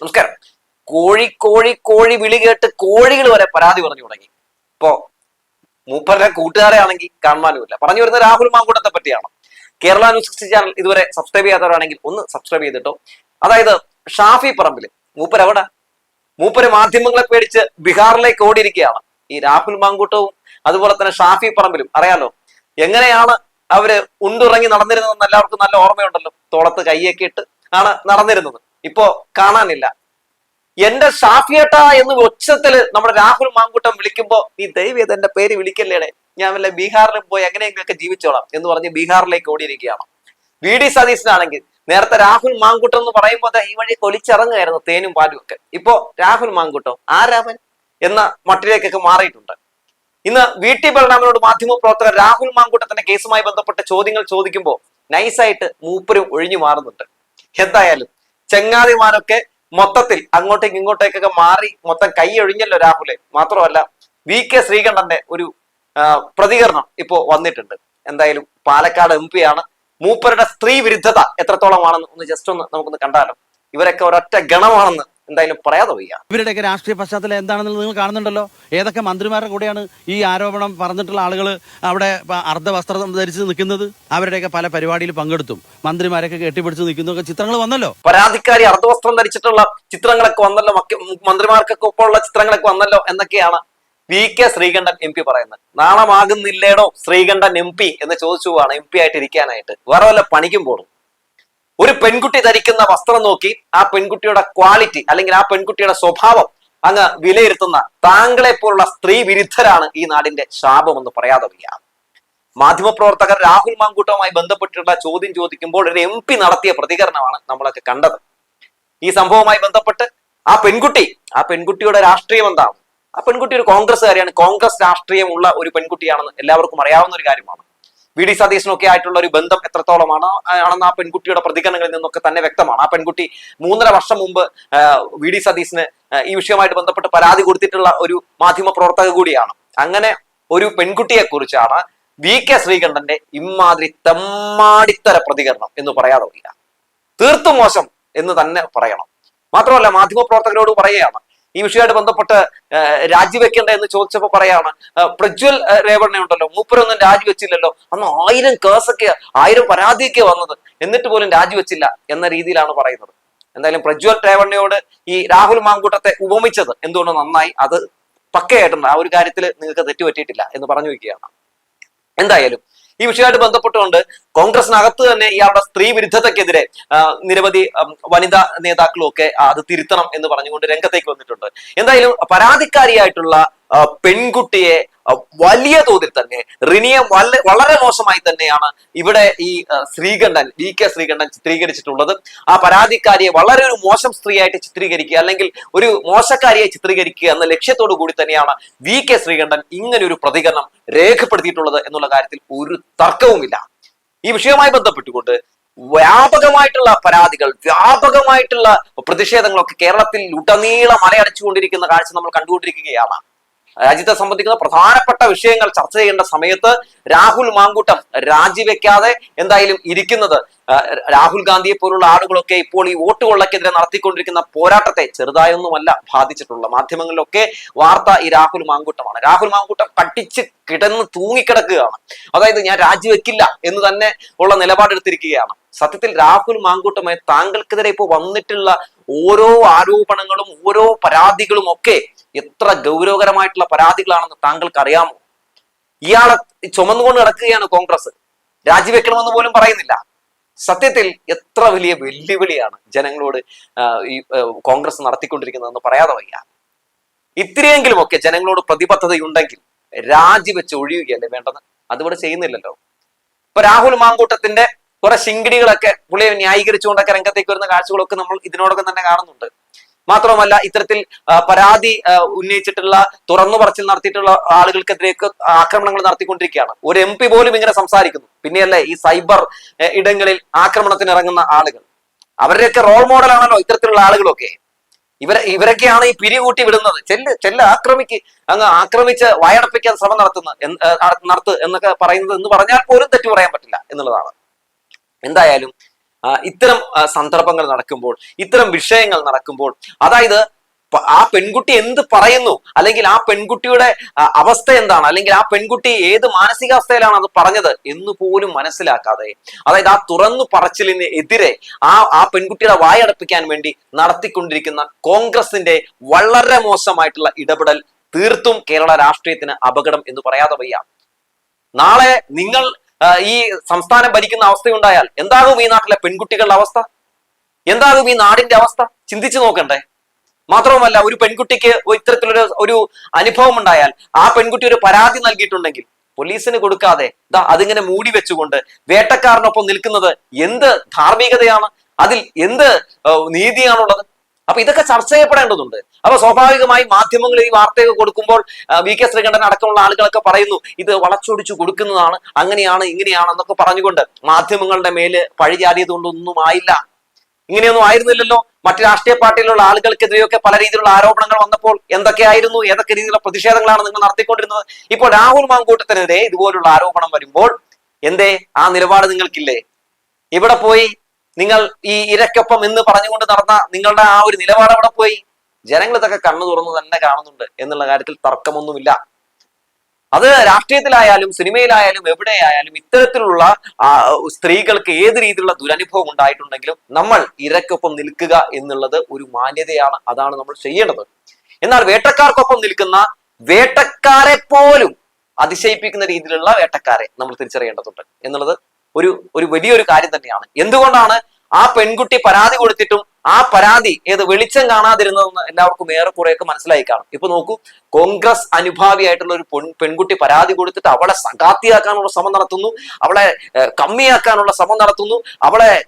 നമസ്കാരം. കോഴി കോഴി കോഴി വിളി കേട്ട് കോഴികൾ വരെ പരാതി പറഞ്ഞു തുടങ്ങി. ഇപ്പോ മൂപ്പരുടെ കൂട്ടുകാരെ ആണെങ്കിൽ കാണുവാനുമില്ല. പറഞ്ഞു വരുന്ന രാഹുൽ മാങ്കൂട്ടത്തെ പറ്റിയാണ്. കേരള ന്യൂസ് സിക്സ്റ്റി ചാനൽ ഇതുവരെ സബ്സ്ക്രൈബ് ചെയ്യാത്തവരാണെങ്കിൽ ഒന്ന് സബ്സ്ക്രൈബ് ചെയ്തിട്ടോ. അതായത് ഷാഫി പറമ്പിൽ മൂപ്പർ എവിടെ? മൂപ്പര് മാധ്യമങ്ങളെ പേടിച്ച് ബീഹാറിലേക്ക് ഓടിയിരിക്കുകയാണ്. ഈ രാഹുൽ മാങ്കൂട്ടവും അതുപോലെ തന്നെ ഷാഫി പറമ്പിലും. അറിയാലോ എങ്ങനെയാണ് അവർ ഉണ്ടുറങ്ങി നടന്നിരുന്നതെന്ന് എല്ലാവർക്കും നല്ല ഓർമ്മയുണ്ടല്ലോ. തോളത്ത് കൈയൊക്കെ ഇട്ട് ആണ് നടന്നിരുന്നത്. ഇപ്പോ കാണാനില്ല. എന്റെ ഷാഫിയേട്ട എന്ന് ഉച്ചത്തിൽ നമ്മുടെ രാഹുൽ മാങ്കൂട്ടം വിളിക്കുമ്പോ നീ ദൈവം എന്റെ പേര് വിളിക്കല്ലേടെ? ഞാൻ വല്ല ബീഹാറിൽ പോയി എങ്ങനെയെങ്കിലൊക്കെ ജീവിച്ചോളാം എന്ന് പറഞ്ഞ് ബീഹാറിലേക്ക് ഓടിയിരിക്കുകയാണ്. വി. ഡി. സതീശനാണെങ്കിൽ നേരത്തെ രാഹുൽ മാങ്കൂട്ടം എന്ന് പറയുമ്പോൾ ഈ വഴി കൊലിച്ചിറങ്ങുമായിരുന്നു തേനും പാലും ഒക്കെ. ഇപ്പോ രാഹുൽ മാങ്കൂട്ടം ആരാവൻ എന്ന മട്ടിലേക്കൊക്കെ മാറിയിട്ടുണ്ട്. ഇന്ന് വി. ടി. ബലരാമനോട് മാധ്യമ പ്രവർത്തകർ രാഹുൽ മാങ്കൂട്ടത്തിന്റെ കേസുമായി ബന്ധപ്പെട്ട ചോദ്യങ്ങൾ ചോദിക്കുമ്പോൾ നൈസായിട്ട് മൂപ്പരും ഒഴിഞ്ഞു മാറുന്നുണ്ട്. എന്തായാലും ചെങ്ങാതിമാരൊക്കെ മൊത്തത്തിൽ അങ്ങോട്ടേക്ക് ഇങ്ങോട്ടേക്കൊക്കെ മാറി മൊത്തം കൈ ഒഴിഞ്ഞല്ലോ രാഹുലെ. മാത്രമല്ല വി കെ ശ്രീകണ്ഠന്റെ ഒരു പ്രതികരണം ഇപ്പോ വന്നിട്ടുണ്ട്. എന്തായാലും പാലക്കാട് എം പി ആണ്. മൂപ്പരുടെ സ്ത്രീ വിരുദ്ധത എത്രത്തോളമാണെന്ന് ഒന്ന് ജസ്റ്റ് ഒന്ന് നമുക്കൊന്ന് കണ്ടാലോ. ഇവരൊക്കെ ഒരൊറ്റ ഗണമാണെന്ന് എന്തായാലും പറയാതെ വയ്യ. ഇവരുടെയൊക്കെ രാഷ്ട്രീയ പശ്ചാത്തലം എന്താണെന്നുള്ളത് നിങ്ങൾ കാണുന്നുണ്ടല്ലോ. ഏതൊക്കെ മന്ത്രിമാരുടെ കൂടെയാണ് ഈ ആരോപണം പറഞ്ഞിട്ടുള്ള ആളുകൾ അവിടെ അർദ്ധ അർദ്ധവസ്ത്രം ധരിച്ച് നിൽക്കുന്നത്? അവരുടെയൊക്കെ പല പരിപാടിയിൽ പങ്കെടുത്തും. മന്ത്രിമാരൊക്കെ കെട്ടിപ്പിടിച്ച് നിൽക്കുന്നൊക്കെ ചിത്രങ്ങൾ വന്നല്ലോ. പരാതിക്കാരി അർദ്ധവസ്ത്രം ധരിച്ചിട്ടുള്ള ചിത്രങ്ങളൊക്കെ വന്നല്ലോ. മന്ത്രിമാർക്കൊക്കെ ഒപ്പമുള്ള ചിത്രങ്ങളൊക്കെ വന്നല്ലോ എന്നൊക്കെയാണ് V K Sreekandan M P പറയുന്നത്. നാളമാകുന്നില്ലേടോ ശ്രീകണ്ഠൻ എം പി എന്ന് ചോദിച്ചു പോവാണ്. എം പി ആയിട്ട് ഇരിക്കാനായിട്ട് വേറെ വല്ല പണിക്കും പോടും ഒരു പെൺകുട്ടി ധരിക്കുന്ന വസ്ത്രം നോക്കി ആ പെൺകുട്ടിയുടെ ക്വാളിറ്റി അല്ലെങ്കിൽ ആ പെൺകുട്ടിയുടെ സ്വഭാവം അങ്ങ് വിലയിരുത്തുന്ന താങ്കളെ പോലുള്ള സ്ത്രീ വിരുദ്ധരാണ് ഈ നാടിന്റെ ശാപം എന്ന് പറയാതെ വയ്യ. മാധ്യമപ്രവർത്തകർ രാഹുൽ മാങ്കൂട്ടവുമായി ബന്ധപ്പെട്ടിട്ടുള്ള ചോദ്യം ചോദിക്കുമ്പോൾ ഒരു എം പി നടത്തിയ പ്രതികരണമാണ് നമ്മളൊക്കെ കണ്ടത്. ഈ സംഭവവുമായി ബന്ധപ്പെട്ട് ആ പെൺകുട്ടി ആ പെൺകുട്ടിയുടെ രാഷ്ട്രീയം എന്താണ്? ആ പെൺകുട്ടി ഒരു കോൺഗ്രസ്സുകാരിയാണ്. കോൺഗ്രസ് രാഷ്ട്രീയമുള്ള ഒരു പെൺകുട്ടിയാണെന്ന് എല്ലാവർക്കും അറിയാവുന്ന ഒരു കാര്യമാണ്. വി ഡി സതീശനൊക്കെ ആയിട്ടുള്ള ഒരു ബന്ധം എത്രത്തോളമാണ്? ആണെന്ന് ആ പെൺകുട്ടിയുടെ പ്രതികരണങ്ങളിൽ നിന്നൊക്കെ തന്നെ വ്യക്തമാണ്. ആ പെൺകുട്ടി മൂന്നര വർഷം മുമ്പ് വി ഡി സതീശന് ഈ വിഷയവുമായിട്ട് ബന്ധപ്പെട്ട് പരാതി കൊടുത്തിട്ടുള്ള ഒരു മാധ്യമ പ്രവർത്തക കൂടിയാണ്. അങ്ങനെ ഒരു പെൺകുട്ടിയെ കുറിച്ചാണ് വി കെ ശ്രീകണ്ഠന്റെ ഇമാതിരി തെമ്മാടിത്തര പ്രതികരണം എന്ന് പറയാതെ വയ്യ തീർത്തും മോശം എന്ന് തന്നെ പറയണം. മാത്രമല്ല മാധ്യമപ്രവർത്തകരോട് പറയുകയാണ് ഈ വിഷയമായിട്ട് ബന്ധപ്പെട്ട് രാജിവെക്കേണ്ട എന്ന് ചോദിച്ചപ്പോൾ പറയാണ് പ്രജ്വൽ രേവണ്ണ ഉണ്ടല്ലോ മൂപ്പരൊന്നും രാജിവെച്ചില്ലല്ലോ അന്ന് ആയിരം കേസൊക്കെ ആയിരം പരാതിയൊക്കെ വന്നത് എന്നിട്ട് പോലും രാജിവെച്ചില്ല എന്ന രീതിയിലാണ് പറയുന്നത്. എന്തായാലും പ്രജ്വൽ രേവണ്ണയോട് ഈ രാഹുൽ മാങ്കൂട്ടത്തെ ഉപമിച്ചത് എന്തുകൊണ്ട് നന്നായി അത് പക്കയായിട്ടുണ്ട്. ആ ഒരു കാര്യത്തിൽ നിങ്ങൾക്ക് തെറ്റുപറ്റിയിട്ടില്ല എന്ന് പറഞ്ഞു വയ്ക്കുകയാണ്. എന്തായാലും ഈ വിഷയമായിട്ട് ബന്ധപ്പെട്ടുകൊണ്ട് കോൺഗ്രസിനകത്ത് തന്നെ ഇയാളുടെ സ്ത്രീ വിരുദ്ധതയ്ക്കെതിരെ നിരവധി വനിതാ നേതാക്കളും ഒക്കെ അത് തിരുത്തണം എന്ന് പറഞ്ഞുകൊണ്ട് രംഗത്തേക്ക് വന്നിട്ടുണ്ട്. എന്തായാലും പരാതിക്കാരിയായിട്ടുള്ള പെൺകുട്ടിയെ വലിയ തോതിൽ തന്നെ റിനിയെ വളരെ മോശമായി തന്നെയാണ് ഇവിടെ ഈ ശ്രീകണ്ഠൻ വി കെ ശ്രീകണ്ഠൻ ചിത്രീകരിച്ചിട്ടുള്ളത്. ആ പരാതിക്കാരിയെ വളരെ ഒരു മോശം സ്ത്രീയായിട്ട് ചിത്രീകരിക്കുക അല്ലെങ്കിൽ ഒരു മോശക്കാരിയെ ചിത്രീകരിക്കുക എന്ന ലക്ഷ്യത്തോടു കൂടി തന്നെയാണ് വി കെ ശ്രീകണ്ഠൻ ഇങ്ങനെ ഒരു പ്രതികരണം രേഖപ്പെടുത്തിയിട്ടുള്ളത് എന്നുള്ള കാര്യത്തിൽ ഒരു തർക്കവുമില്ല. ഈ വിഷയവുമായി ബന്ധപ്പെട്ടുകൊണ്ട് വ്യാപകമായിട്ടുള്ള പരാതികൾ വ്യാപകമായിട്ടുള്ള പ്രതിഷേധങ്ങളൊക്കെ കേരളത്തിൽ ഉടനീളം മലയടച്ചുകൊണ്ടിരിക്കുന്ന കാഴ്ച നമ്മൾ കണ്ടുകൊണ്ടിരിക്കുകയാണ്. രാജ്യത്തെ സംബന്ധിക്കുന്ന പ്രധാനപ്പെട്ട വിഷയങ്ങൾ ചർച്ച ചെയ്യേണ്ട സമയത്ത് രാഹുൽ മാങ്കൂട്ടം രാജിവെക്കാതെ എന്തായാലും ഇരിക്കുന്നത്. രാഹുൽ ഗാന്ധിയെ പോലുള്ള ആളുകളൊക്കെ ഇപ്പോൾ ഈ വോട്ട് കൊള്ളക്കെതിരെ നടത്തിക്കൊണ്ടിരിക്കുന്ന പോരാട്ടത്തെ ചെറുതായൊന്നുമല്ല ബാധിച്ചിട്ടുള്ള മാധ്യമങ്ങളിലൊക്കെ വാർത്ത ഈ രാഹുൽ മാങ്കൂട്ടമാണ്. രാഹുൽ മാങ്കൂട്ടം കട്ടിച്ച് കിടന്ന് തൂങ്ങിക്കിടക്കുകയാണ്. അതായത് ഞാൻ രാജിവെക്കില്ല എന്ന് തന്നെ ഉള്ള നിലപാടെടുത്തിരിക്കുകയാണ്. സത്യത്തിൽ രാഹുൽ മാങ്കൂട്ടമായി താങ്കൾക്കെതിരെ ഇപ്പോൾ വന്നിട്ടുള്ള ഓരോ ആരോപണങ്ങളും ഓരോ പരാതികളും ഒക്കെ എത്ര ഗൗരവകരമായിട്ടുള്ള പരാതികളാണെന്ന് താങ്കൾക്ക് അറിയാമോ ഇയാളെ ചുമന്നുകൊണ്ട് നടക്കുകയാണ് കോൺഗ്രസ്. രാജിവെക്കണമെന്ന് പോലും പറയുന്നില്ല. സത്യത്തിൽ എത്ര വലിയ വെല്ലുവിളിയാണ് ജനങ്ങളോട് ഈ കോൺഗ്രസ് നടത്തിക്കൊണ്ടിരിക്കുന്നതെന്ന് പറയാതെ വയ്യ. ഇത്രയെങ്കിലും ഒക്കെ ജനങ്ങളോട് പ്രതിബദ്ധതയുണ്ടെങ്കിൽ രാജിവെച്ച് ഒഴിയുകയല്ലേ വേണ്ടത്? അതിവിടെ ചെയ്യുന്നില്ലല്ലോ. ഇപ്പൊ രാഹുൽ മാങ്കൂട്ടത്തിന്റെ കുറെ ശിങ്കിടികളൊക്കെ പുള്ളിയെ ന്യായീകരിച്ചുകൊണ്ടൊക്കെ രംഗത്തേക്ക് വരുന്ന കാഴ്ചകളൊക്കെ നമ്മൾ ഇതിനോടൊപ്പം തന്നെ കാണുന്നുണ്ട്. മാത്രമല്ല ഇത്തരത്തിൽ പരാതി ഉന്നയിച്ചിട്ടുള്ള തുറന്നു പറച്ചിൽ നടത്തിയിട്ടുള്ള ആളുകൾക്കെതിരെയൊക്കെ ആക്രമണങ്ങൾ നടത്തിക്കൊണ്ടിരിക്കുകയാണ്. ഒരു എം പി പോലും ഇങ്ങനെ സംസാരിക്കുന്നു. പിന്നെയല്ലേ ഈ സൈബർ ഇടങ്ങളിൽ ആക്രമണത്തിന് ഇറങ്ങുന്ന ആളുകൾ. അവരുടെയൊക്കെ റോൾ മോഡലാണല്ലോ ഇത്തരത്തിലുള്ള ആളുകളൊക്കെ. ഇവരെ ഇവരൊക്കെയാണ് ഈ പിരികൂട്ടി വിടുന്നത്. ചെല്ല് ചെല്ല് ആക്രമിക്ക് അങ്ങ് ആക്രമിച്ച് വയടപ്പിക്കാൻ ശ്രമം നടത്തുന്ന നടത്തു എന്നൊക്കെ പറയുന്നത് എന്ന് പറഞ്ഞാൽ പോലും തെറ്റു പറയാൻ പറ്റില്ല എന്നുള്ളതാണ്. എന്തായാലും ഇത്തരം സന്ദർഭങ്ങൾ നടക്കുമ്പോൾ ഇത്തരം വിഷയങ്ങൾ നടക്കുമ്പോൾ അതായത് ആ പെൺകുട്ടി എന്ത് പറയുന്നു? അല്ലെങ്കിൽ ആ പെൺകുട്ടിയുടെ അവസ്ഥ എന്താണ്? അല്ലെങ്കിൽ ആ പെൺകുട്ടി ഏത് മാനസികാവസ്ഥയിലാണ് അത് പറഞ്ഞത് എന്ന് പോലും മനസ്സിലാക്കാതെ അതായത് ആ തുറന്നു പറച്ചിലിന് എതിരെ ആ ആ പെൺകുട്ടിയുടെ വായടപ്പിക്കാൻ വേണ്ടി നടത്തിക്കൊണ്ടിരിക്കുന്ന കോൺഗ്രസിന്റെ വളരെ മോശമായിട്ടുള്ള ഇടപെടൽ തീർത്തും കേരള രാഷ്ട്രീയത്തിന് അപകടം എന്ന് പറയാതെ വയ്യ. നാളെ നിങ്ങൾ ഈ സംസ്ഥാനം ഭരിക്കുന്ന അവസ്ഥയുണ്ടായാൽ എന്താകും ഈ നാട്ടിലെ പെൺകുട്ടികളുടെ അവസ്ഥ? എന്താകും ഈ നാടിന്റെ അവസ്ഥ? ചിന്തിച്ചു നോക്കണ്ടേ. മാത്രവുമല്ല ഒരു പെൺകുട്ടിക്ക് ഇത്തരത്തിലൊരു ഒരു അനുഭവം ഉണ്ടായാൽ ആ പെൺകുട്ടി ഒരു പരാതി നൽകിയിട്ടുണ്ടെങ്കിൽ പോലീസിന് കൊടുക്കാതെ ദാ അതിങ്ങനെ മൂടി വെച്ചുകൊണ്ട് വേട്ടക്കാരനൊപ്പം നിൽക്കുന്നത് എന്ത് ധാർമ്മികതയാണ്? അതിൽ എന്ത് നീതിയാണുള്ളത്? അപ്പൊ ഇതൊക്കെ ചർച്ച ചെയ്യപ്പെടേണ്ടതുണ്ട്. അപ്പൊ സ്വാഭാവികമായി മാധ്യമങ്ങൾ ഈ വാർത്തയൊക്കെ കൊടുക്കുമ്പോൾ വി കെ ശ്രീകണ്ഠൻ അടക്കമുള്ള ആളുകളൊക്കെ പറയുന്നു ഇത് വളച്ചൊടിച്ചു കൊടുക്കുന്നതാണ് അങ്ങനെയാണ് ഇങ്ങനെയാണ് എന്നൊക്കെ പറഞ്ഞുകൊണ്ട് മാധ്യമങ്ങളുടെ മേൽ പഴിചാടിയത് കൊണ്ടൊന്നും ആയില്ല. ഇങ്ങനെയൊന്നും ആയിരുന്നില്ലല്ലോ. മറ്റ് രാഷ്ട്രീയ പാർട്ടിയിലുള്ള ആളുകൾക്കെതിരെയൊക്കെ പല രീതിയിലുള്ള ആരോപണങ്ങൾ വന്നപ്പോൾ എന്തൊക്കെയായിരുന്നു ഏതൊക്കെ രീതിയിലുള്ള പ്രതിഷേധങ്ങളാണ് നിങ്ങൾ നടത്തിക്കൊണ്ടിരുന്നത്? ഇപ്പോൾ രാഹുൽ മാങ്കൂട്ടത്തിനെതിരെ ഇതുപോലുള്ള ആരോപണം വരുമ്പോൾ എന്തേ? ആ നിലപാട് നിങ്ങൾക്കില്ലേ? ഇവിടെ പോയി? നിങ്ങൾ ഈ ഇരക്കൊപ്പം എന്ന് പറഞ്ഞുകൊണ്ട് നടന്ന നിങ്ങളുടെ ആ ഒരു നിലപാട് അവിടെ പോയി? ജനങ്ങൾ ഇതൊക്കെ കണ്ണു തുറന്ന് തന്നെ കാണുന്നുണ്ട് എന്നുള്ള കാര്യത്തിൽ തർക്കമൊന്നുമില്ല. അത് രാഷ്ട്രീയത്തിലായാലും സിനിമയിലായാലും എവിടെയായാലും ഇത്തരത്തിലുള്ള സ്ത്രീകൾക്ക് ഏത് രീതിയിലുള്ള ദുരനുഭവം ഉണ്ടായിട്ടുണ്ടെങ്കിലും നമ്മൾ ഇരക്കൊപ്പം നിൽക്കുക എന്നുള്ളത് ഒരു മാന്യതയാണ്. അതാണ് നമ്മൾ ചെയ്യേണ്ടത്. എന്നാൽ വേട്ടക്കാർക്കൊപ്പം നിൽക്കുന്ന വേട്ടക്കാരെ പോലും അതിശയിപ്പിക്കുന്ന രീതിയിലുള്ള വേട്ടക്കാരെ നമ്മൾ തിരിച്ചറിയേണ്ടതുണ്ട്. എന്നുള്ളത് ഒരു ഒരു വലിയൊരു കാര്യം തന്നെയാണ്. എന്തുകൊണ്ടാണ് ആ പെൺകുട്ടി പരാതി കൊടുത്തിട്ടും ആ പരാതി ഏത് വെളിച്ചം കാണാതിരുന്നതെന്ന് എല്ലാവർക്കും ഏറെക്കുറെയൊക്കെ മനസ്സിലായി കാണും. ഇപ്പൊ നോക്കൂ കോൺഗ്രസ് അനുഭാവിയായിട്ടുള്ള ഒരു പെൺകുട്ടി പരാതി കൊടുത്തിട്ട് അവളെ സകാത്തിയാക്കാനുള്ള ശ്രമം നടത്തുന്നു അവളെ കമ്മിയാക്കാനുള്ള ശ്രമം നടത്തുന്നു അവളെ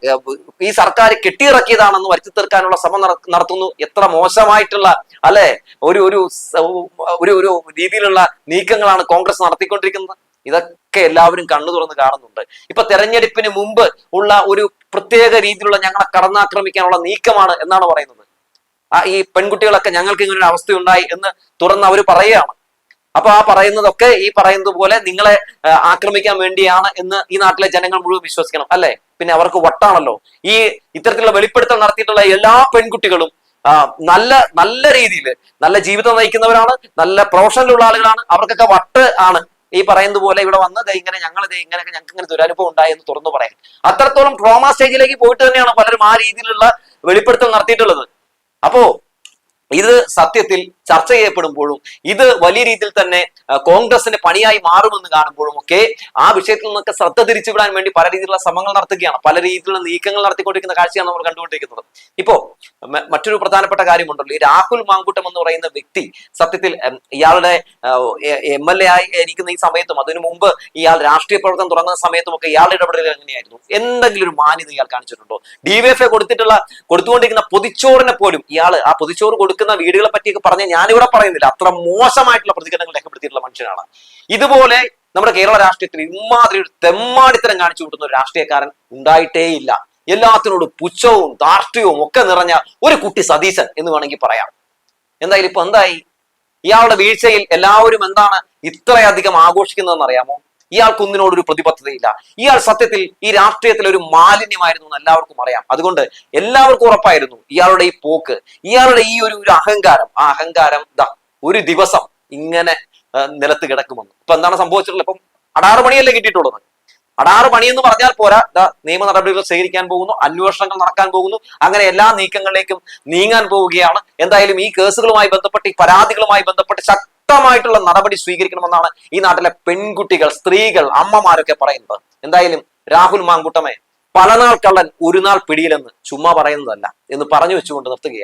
ഈ സർക്കാർ കെട്ടിയിറക്കിയതാണെന്ന് വരുത്തി തീർക്കാനുള്ള ശ്രമം നട- നടത്തുന്നു. എത്ര മോശമായിട്ടുള്ള അല്ലെ? ഒരു ഒരു ഒരു രീതിയിലുള്ള നീക്കങ്ങളാണ് കോൺഗ്രസ് നടത്തിക്കൊണ്ടിരിക്കുന്നത്. ഇതൊക്കെ എല്ലാവരും കണ്ണു തുറന്ന് കാണുന്നുണ്ട്. ഇപ്പൊ തെരഞ്ഞെടുപ്പിന് മുമ്പ് ഉള്ള ഒരു പ്രത്യേക രീതിയിലുള്ള ഞങ്ങളെ കടന്നാക്രമിക്കാനുള്ള നീക്കമാണ് എന്നാണ് പറയുന്നത്. ആ ഈ പെൺകുട്ടികളൊക്കെ ഞങ്ങൾക്ക് ഇങ്ങനെ ഒരു അവസ്ഥയുണ്ടായി എന്ന് തുറന്ന് അവർ പറയുകയാണ്. അപ്പൊ ആ പറയുന്നതൊക്കെ ഈ പറയുന്നത് പോലെ നിങ്ങളെ ആക്രമിക്കാൻ വേണ്ടിയാണ് എന്ന് ഈ നാട്ടിലെ ജനങ്ങൾ മുഴുവൻ വിശ്വസിക്കണം അല്ലെ? പിന്നെ അവർക്ക് വട്ടാണല്ലോ. ഈ ഇത്തരത്തിലുള്ള വെളിപ്പെടുത്തൽ നടത്തിയിട്ടുള്ള എല്ലാ പെൺകുട്ടികളും നല്ല നല്ല രീതിയിൽ നല്ല ജീവിതം നയിക്കുന്നവരാണ് നല്ല പ്രൊഫഷനിലുള്ള ആളുകളാണ്. അവർക്കൊക്കെ വട്ട് ആണ് ഈ പറയുന്നത് പോലെ ഇവിടെ വന്ന് ദേ ഇങ്ങനെ ഞങ്ങൾ ഇങ്ങനെയൊക്കെ ഞങ്ങൾക്ക് ഇങ്ങനെ ദുരനുഭവം ഉണ്ടായി എന്ന് തുറന്നു പറയാൻ. അത്രത്തോളം ട്രോമ സ്റ്റേജിലേക്ക് പോയിട്ട് തന്നെയാണ് പലരും ആ രീതിയിലുള്ള വെളിപ്പെടുത്തൽ നടത്തിയിട്ടുള്ളത്. അപ്പോ ഇത് സത്യത്തിൽ ചർച്ച ചെയ്യപ്പെടുമ്പോഴും ഇത് വലിയ രീതിയിൽ തന്നെ കോൺഗ്രസിന്റെ പണിയായി മാറുമെന്ന് കാണുമ്പോഴും ഒക്കെ ആ വിഷയത്തിൽ നിന്നൊക്കെ ശ്രദ്ധ തിരിച്ചുവിടാൻ വേണ്ടി പല രീതിയിലുള്ള ശ്രമങ്ങൾ നടത്തുകയാണ് പല രീതിയിലുള്ള നീക്കങ്ങൾ നടത്തിക്കൊണ്ടിരിക്കുന്ന കാഴ്ചയാണ് നമ്മൾ കണ്ടുകൊണ്ടിരിക്കുന്നത്. ഇപ്പോ മറ്റൊരു പ്രധാനപ്പെട്ട കാര്യമുണ്ടല്ലോ ഈ രാഹുൽ മാങ്കൂട്ടം എന്ന് പറയുന്ന വ്യക്തി സത്യത്തിൽ ഇയാളുടെ എം എൽ എ ആയി ഇരിക്കുന്ന ഈ സമയത്തും അതിനു മുമ്പ് ഇയാൾ രാഷ്ട്രീയ പ്രവർത്തനം തുടങ്ങുന്ന സമയത്തും ഒക്കെ ഇയാളുടെ ഇടപെടൽ എങ്ങനെയായിരുന്നു? എന്തെങ്കിലും ഒരു മാന്യത ഇയാൾ കാണിച്ചിട്ടുണ്ടോ? ഡിവൈഎഫ്ഐ കൊടുത്തിട്ടുള്ള കൊടുത്തുകൊണ്ടിരിക്കുന്ന പൊതിച്ചോറിനെ പോലും ഇയാൾ ആ പൊതിച്ചോറ് കൊടുക്കുന്ന വീടുകളെ പറ്റിയൊക്കെ പറഞ്ഞ ഞാനിവിടെ പറയുന്നില്ല. അത്ര മോശമായിട്ടുള്ള പ്രതികരണങ്ങൾ രേഖപ്പെടുത്തിയിട്ടുള്ള മനുഷ്യനാണ്. ഇതുപോലെ നമ്മുടെ കേരള രാഷ്ട്രീയത്തിൽ ഇമാതിരി ഒരു തെമ്മാടിത്തരം കാണിച്ചു കൂട്ടുന്ന ഒരു രാഷ്ട്രീയക്കാരൻ ഉണ്ടായിട്ടേയില്ല. എല്ലാത്തിനോടും പുച്ഛവും ധാർഷ്ട്യവും ഒക്കെ നിറഞ്ഞ ഒരു കുട്ടി സതീശൻ എന്ന് വേണമെങ്കിൽ പറയാം. എന്തായാലും ഇപ്പൊ എന്തായി? ഇയാളുടെ വീഴ്ചയിൽ എല്ലാവരും എന്താണ് ഇത്രയധികം ആഘോഷിക്കുന്നതെന്ന് അറിയാമോ? ഇയാൾക്കൊന്നിനോടൊരു പ്രതിബദ്ധതയില്ല. ഇയാൾ സത്യത്തിൽ ഈ രാഷ്ട്രീയത്തിൽ ഒരു മാലിന്യമായിരുന്നു എന്ന് എല്ലാവർക്കും അറിയാം. അതുകൊണ്ട് എല്ലാവർക്കും ഉറപ്പായിരുന്നു ഇയാളുടെ ഈ പോക്ക് ഇയാളുടെ ഈ ഒരു ഒരു അഹങ്കാരം. ആ അഹങ്കാരം ദാ ഒരു ദിവസം ഇങ്ങനെ നിലത്ത് കിടക്കുമെന്ന്. ഇപ്പൊ എന്താണ് സംഭവിച്ചിട്ടുള്ളത്? ഇപ്പം അടാറ് മണിയല്ലേ കിട്ടിയിട്ടുള്ളത്? അടാറ് മണി എന്ന് പറഞ്ഞാൽ പോരാ. നിയമ നടപടികൾ സ്വീകരിക്കാൻ പോകുന്നു അന്വേഷണങ്ങൾ നടക്കാൻ പോകുന്നു. അങ്ങനെ എല്ലാ നീക്കങ്ങളിലേക്കും നീങ്ങാൻ പോവുകയാണ്. എന്തായാലും ഈ കേസുകളുമായി ബന്ധപ്പെട്ട് ഈ പരാതികളുമായി ബന്ധപ്പെട്ട് ശക്തമായിട്ടുള്ള നടപടി സ്വീകരിക്കണമെന്നാണ് ഈ നാട്ടിലെ പെൺകുട്ടികൾ സ്ത്രീകൾ അമ്മമാരൊക്കെ പറയുന്നത്. എന്തായാലും രാഹുൽ മാങ്കുട്ടമേ പല നാൾ കള്ളൻ ഒരു നാൾ പിടിയിലെന്ന് ചുമ്മാ പറയുന്നതല്ല എന്ന് പറഞ്ഞു വെച്ചുകൊണ്ട് നിർത്തുകയാണ്.